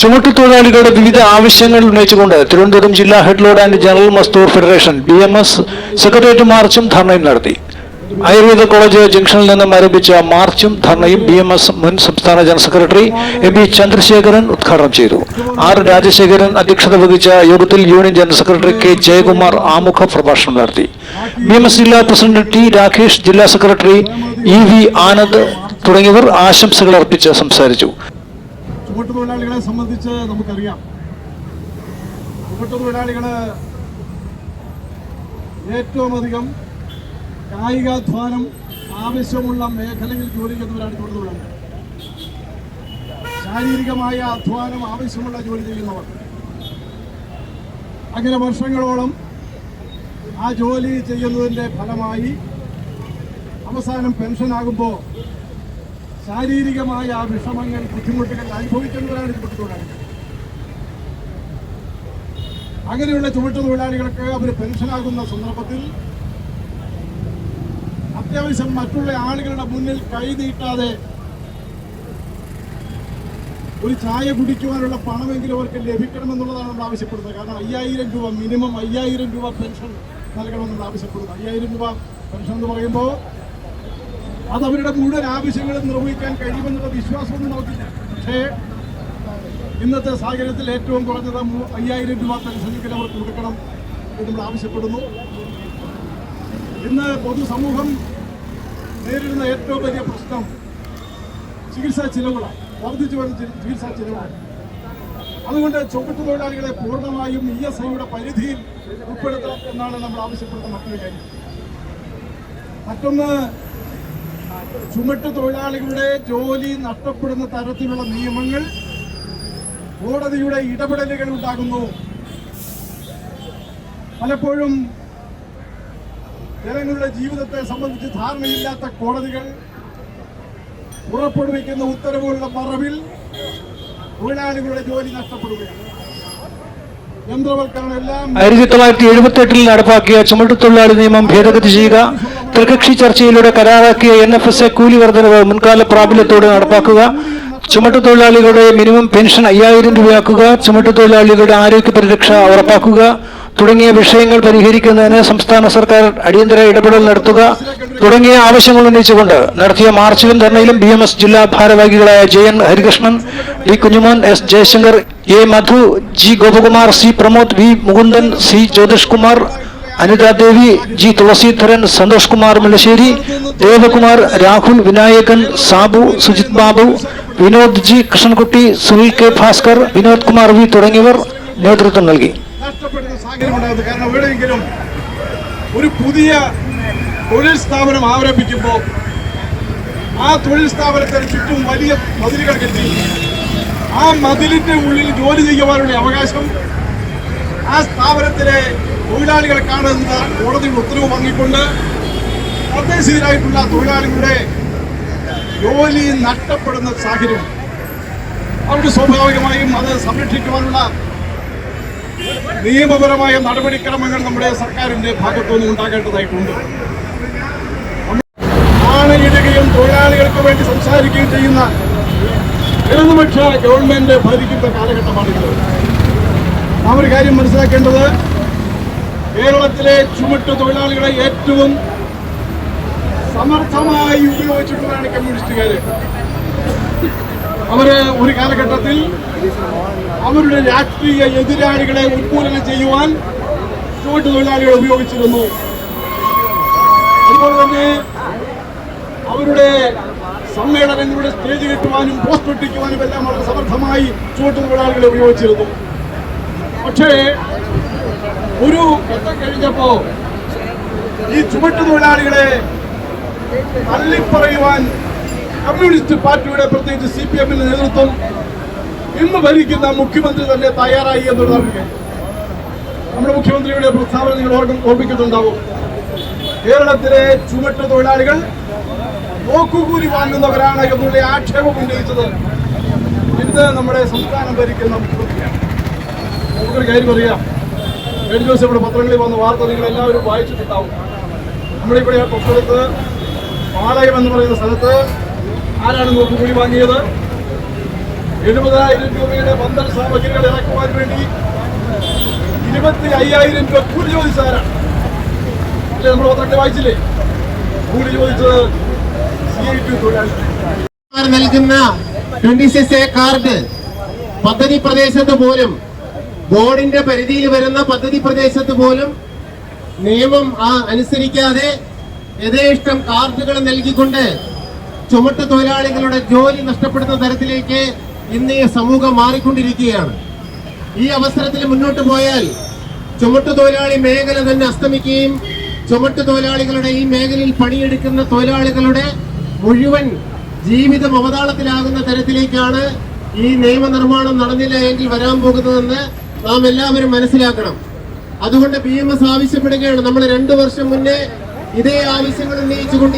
ചുമട്ടുതൊഴിലാളികളുടെ വിവിധ ആവശ്യങ്ങൾ ഉന്നയിച്ചുകൊണ്ട് തിരുവനന്തപുരം ജില്ലാ head load and general Mazdoor federation B M S secretariat മാർച്ചും ധർണയും നടത്തി. ആയുർവേദ കോളേജ് ജംഗ്ഷനിൽ നിന്നും ആരംഭിച്ച മാർച്ചും ധർണയും ബി എം എസ് മുൻ സംസ്ഥാന general secretary M P Chandrasekharan ഉദ്ഘാടനം ചെയ്തു. ആർ രാജശേഖരൻ അധ്യക്ഷത വഹിച്ച യോഗത്തിൽ union general secretary K Jayakumar ആമുഖ പ്രഭാഷണം നടത്തി. ബി എം എസ് ജില്ലാ പ്രസിഡന്റ് ടി രാകേഷ് ജില്ലാ സെക്രട്ടറി ഇ വി ആനന്ദ് തുടങ്ങിയവർ ആശംസകൾ അർപ്പിച്ച് സംസാരിച്ചു. ചുമട്ടുതൊഴിലാളികളെ സംബന്ധിച്ച് നമുക്കറിയാം. ചുമട്ടുതൊഴിലാളികൾ ഏറ്റവും അധികം കായികാധ്വാനം ആവശ്യമുള്ള മേഖലയിൽ ജോലി ചെയ്യുന്നവരാണ് ചുമട്ടുതൊഴിലാളികൾ ശാരീരികമായ അധ്വാനം ആവശ്യമുള്ള ജോലി ചെയ്യുന്നവർ. അങ്ങനെ വർഷങ്ങളോളം ആ ജോലി ചെയ്യുന്നതിന്റെ ഫലമായി അവസാനം പെൻഷനാകുമ്പോൾ ശാരീരികമായ ആ വിഷമങ്ങൾ ബുദ്ധിമുട്ടുകൾ അനുഭവിക്കുന്നവരാണ് ചുമട്ടുതൊഴിലാളികൾ അങ്ങനെയുള്ള ചുമട്ടുതൊഴിലാളികൾക്ക് അവർ പെൻഷനാകുന്ന സന്ദർഭത്തിൽ അത്യാവശ്യം മറ്റുള്ള ആളുകളുടെ മുന്നിൽ കൈനീട്ടാതെ ഒരു ചായ കുടിക്കുവാനുള്ള പണമെങ്കിലും അവർക്ക് ലഭിക്കണമെന്നുള്ളതാണ് നമ്മൾ ആവശ്യപ്പെടുന്നത്. കാരണം അയ്യായിരം രൂപ മിനിമം അയ്യായിരം രൂപ പെൻഷൻ നൽകണമെന്ന് നമ്മൾ ആവശ്യപ്പെടുന്നു. അയ്യായിരം രൂപ പെൻഷൻ എന്ന് പറയുമ്പോൾ അത് അവരുടെ മുഴുവൻ ആവശ്യങ്ങൾ നിർവഹിക്കാൻ കഴിയുമെന്നുള്ള വിശ്വാസമൊന്നും നമുക്കില്ല. പക്ഷേ ഇന്നത്തെ സാഹചര്യത്തിൽ ഏറ്റവും കുറഞ്ഞത് അയ്യായിരം രൂപ പെൻഷനെങ്കിലും അവർക്ക് കൊടുക്കണം എന്ന് നമ്മൾ ആവശ്യപ്പെടുന്നു. ഇന്ന് പൊതുസമൂഹം നേരിടുന്ന ഏറ്റവും വലിയ പ്രശ്നം ചികിത്സാ ചിലവുകളാണ്. വർദ്ധിച്ചു വരുന്ന ചികിത്സാ ചിലവുകൾ അതുകൊണ്ട് ചുമട്ടുതൊഴിലാളികളെ പൂർണമായും ഇ എസ് ഐയുടെ പരിധിയിൽ ഉൾപ്പെടുത്തണം എന്നാണ് നമ്മൾ ആവശ്യപ്പെടുന്ന മറ്റൊരു കാര്യം. മറ്റൊന്ന് ചുമട്ടു തൊഴിലാളികളുടെ ജോലി നഷ്ടപ്പെടുന്ന തരത്തിലുള്ള നിയമങ്ങൾ കോടതിയുടെ ഇടപെടലുകൾ ഉണ്ടാകുന്നു. പലപ്പോഴും ജനങ്ങളുടെ ജീവിതത്തെ സംബന്ധിച്ച് ധാരണയില്ലാത്ത കോടതികൾ പുറപ്പെടുവിക്കുന്ന ഉത്തരവുകളുടെ മറവിൽ തൊഴിലാളികളുടെ ജോലി നഷ്ടപ്പെടുകയാണ്. ആയിരത്തി തൊള്ളായിരത്തി എഴുപത്തി എട്ടിൽ നടപ്പാക്കിയ ചുമട്ടുതൊഴിലാളി നിയമം ഭേദഗതി ചെയ്യുക ത്രികക്ഷി ചർച്ചയിലൂടെ കരാറാക്കിയ എൻ എഫ് എസ് എ കൂലി വർധനവ് മുൻകാല പ്രാബല്യത്തോടെ നടപ്പാക്കുക. ചുമട്ടുതൊഴിലാളികളുടെ മിനിമം പെൻഷൻ അയ്യായിരം രൂപയാക്കുക. ചുമട്ടുതൊഴിലാളികളുടെ ആരോഗ്യ പരിരക്ഷ ഉറപ്പാക്കുക. തുടങ്ങിയ വിഷയങ്ങൾ പരിഹരിക്കുന്നതിന് സംസ്ഥാന സർക്കാർ അടിയന്തര ഇടപെടൽ നടത്തുക. തുടങ്ങിയ ആവശ്യങ്ങൾ ഉന്നയിച്ചുകൊണ്ട് നടത്തിയ മാർച്ചിലും ധർണയിലും ബി എം എസ് ജില്ലാ ഭാരവാഹികളായ J N Harikrishnan D Kunjumon S Jayashankar A Madhu G Gopakumar C Pramod V Mukundan C Jyothish Kumar Anithadevi G Thulaseedharan Santhosh Kumar Mullassery Devakumar Rahul Vinayakan Sabu Sujith Babu Vinod G Krishnankutty Sunil K Bhaskar Vinod Kumar V തുടങ്ങിയവർ നേതൃത്വം നൽകി. ഒരു പുതിയ തൊഴിൽ സ്ഥാപനം ആരംഭിക്കുമ്പോൾ ആ തൊഴിൽ സ്ഥാപനത്തിന് ചുറ്റും വലിയ മതിലുകൾ കെട്ടി ആ മതിലിന്റെ ഉള്ളിൽ ജോലി ചെയ്യുവാനുള്ള അവകാശം ആ സ്ഥാപനത്തിലെ തൊഴിലാളികൾക്കാണ് കാണുന്ന കോടതിയുടെ ഉത്തരവ് വാങ്ങിക്കൊണ്ട് തദ്ദേശീയരായിട്ടുള്ള തൊഴിലാളികളുടെ ജോലി നഷ്ടപ്പെടുന്ന സാഹചര്യം. അവർക്ക് സ്വാഭാവികമായും അത് സംരക്ഷിക്കുവാനുള്ള നിയമപരമായ നടപടിക്രമങ്ങൾ നമ്മുടെ സർക്കാരിന്റെ ഭാഗത്തുനിന്ന് ഉണ്ടാകേണ്ടതായിട്ടുണ്ട്. ആണയിടുകയും തൊഴിലാളികൾക്ക് വേണ്ടി സംസാരിക്കുകയും ചെയ്യുന്ന ഇടതുപക്ഷ ഗവൺമെന്റ് ഭരിക്കുന്ന കാലഘട്ടമാണിത്. നാം ഒരു കാര്യം മനസ്സിലാക്കേണ്ടത് കേരളത്തിലെ ചുമട്ട് തൊഴിലാളികളെ ഏറ്റവും സമർത്ഥമായി ഉപയോഗിച്ചിട്ടുള്ളതാണ് കമ്മ്യൂണിസ്റ്റുകാര്. അവർ ഒരു കാലഘട്ടത്തിൽ അവരുടെ രാഷ്ട്രീയ എതിരാളികളെ ഉന്മൂലനം ചെയ്യുവാൻ ചുവട്ട് തൊഴിലാളികളെ ഉപയോഗിച്ചിരുന്നു. അതുപോലെ തന്നെ അവരുടെ സമ്മേളനങ്ങളുടെ സ്റ്റേജ് കെട്ടുവാനും പോസ്റ്റ് ഒട്ടിക്കുവാനും എല്ലാം വളരെ സമർത്ഥമായി ചുവട്ടു തൊഴിലാളികളെ ഉപയോഗിച്ചിരുന്നു പക്ഷേ ഒരു ഘട്ടം കഴിഞ്ഞപ്പോ ഈ ചുമട്ടു തൊഴിലാളികളെ തള്ളിപ്പറയുവാൻ കമ്മ്യൂണിസ്റ്റ് പാർട്ടിയുടെ പ്രത്യേകിച്ച് സി പി എമ്മിന്റെ നേതൃത്വം ഇന്ന് ഭരിക്കുന്ന മുഖ്യമന്ത്രി തന്നെ തയ്യാറായി എന്നുള്ളതാണ്. നമ്മുടെ മുഖ്യമന്ത്രിയുടെ പ്രസ്താവന നിങ്ങൾ ഓർമ്മിക്കുന്നുണ്ടാവും കേരളത്തിലെ ചുമട്ടു തൊഴിലാളികൾ നോക്കുകൂലി വാങ്ങുന്നവരാണ് എന്നുള്ള ആക്ഷേപം ഉന്നയിച്ചത് ഇന്ന് നമ്മുടെ സംസ്ഥാനം ഭരിക്കുന്ന മുഖ്യമന്ത്രിയാണ് നമുക്കൊരു കാര്യം അറിയാം കഴിഞ്ഞ ദിവസം ഇവിടെ പത്രങ്ങളിൽ വന്ന വാർത്ത നിങ്ങൾ എല്ലാവരും വായിച്ചിട്ടുണ്ടാവും. നമ്മുടെ ഇവിടെ തൊട്ടടുത്ത് പാളയം എന്ന് പറയുന്ന സ്ഥലത്ത് ആരാണ് നോക്കുകൂലി വാങ്ങിയത്? എഴുപതായിരം രൂപയുടെ ബന്ധൻ സാമഗ്രികൾ ഇറക്കുവാൻ വേണ്ടി ഇരുപത്തി അയ്യായിരം രൂപ കൂലി ചോദിച്ചതാരാണ് അല്ലെ നമ്മൾ പത്രത്തിൽ വായിച്ചില്ലേ? കൂലി ചോദിച്ചത് സി ഐ ടി തൊഴിലാളി. നൽകുന്ന കാർഡ് പദ്ധതി പ്രദേശത്ത് പോലും ബോർഡിന്റെ പരിധിയിൽ വരുന്ന പദ്ധതി പ്രദേശത്ത് പോലും നിയമം അനുസരിക്കാതെ യഥേഷ്ടം കാർഡുകൾ നൽകിക്കൊണ്ട് ചുമട്ട് തൊഴിലാളികളുടെ ജോലി നഷ്ടപ്പെടുന്ന തരത്തിലേക്ക് ഇന്ന് ഈ സമൂഹം മാറിക്കൊണ്ടിരിക്കുകയാണ്. ഈ അവസരത്തിൽ മുന്നോട്ട് പോയാൽ ചുമട്ട് തൊഴിലാളി മേഖല തന്നെ അസ്തമിക്കുകയും ചുമട്ട് തൊഴിലാളികളുടെ ഈ മേഖലയിൽ പണിയെടുക്കുന്ന തൊഴിലാളികളുടെ മുഴുവൻ ജീവിതം അവതാളത്തിലാകുന്ന തരത്തിലേക്കാണ് ഈ നിയമനിർമ്മാണം നടന്നില്ല എങ്കിൽ വരാൻ പോകുന്നതെന്ന് നാം എല്ലാവരും മനസ്സിലാക്കണം. അതുകൊണ്ട് ബി എം എസ് ആവശ്യപ്പെടുകയാണ്. നമ്മൾ രണ്ടു വർഷം മുന്നേ ഇതേ ആവശ്യങ്ങൾ ഉന്നയിച്ചുകൊണ്ട്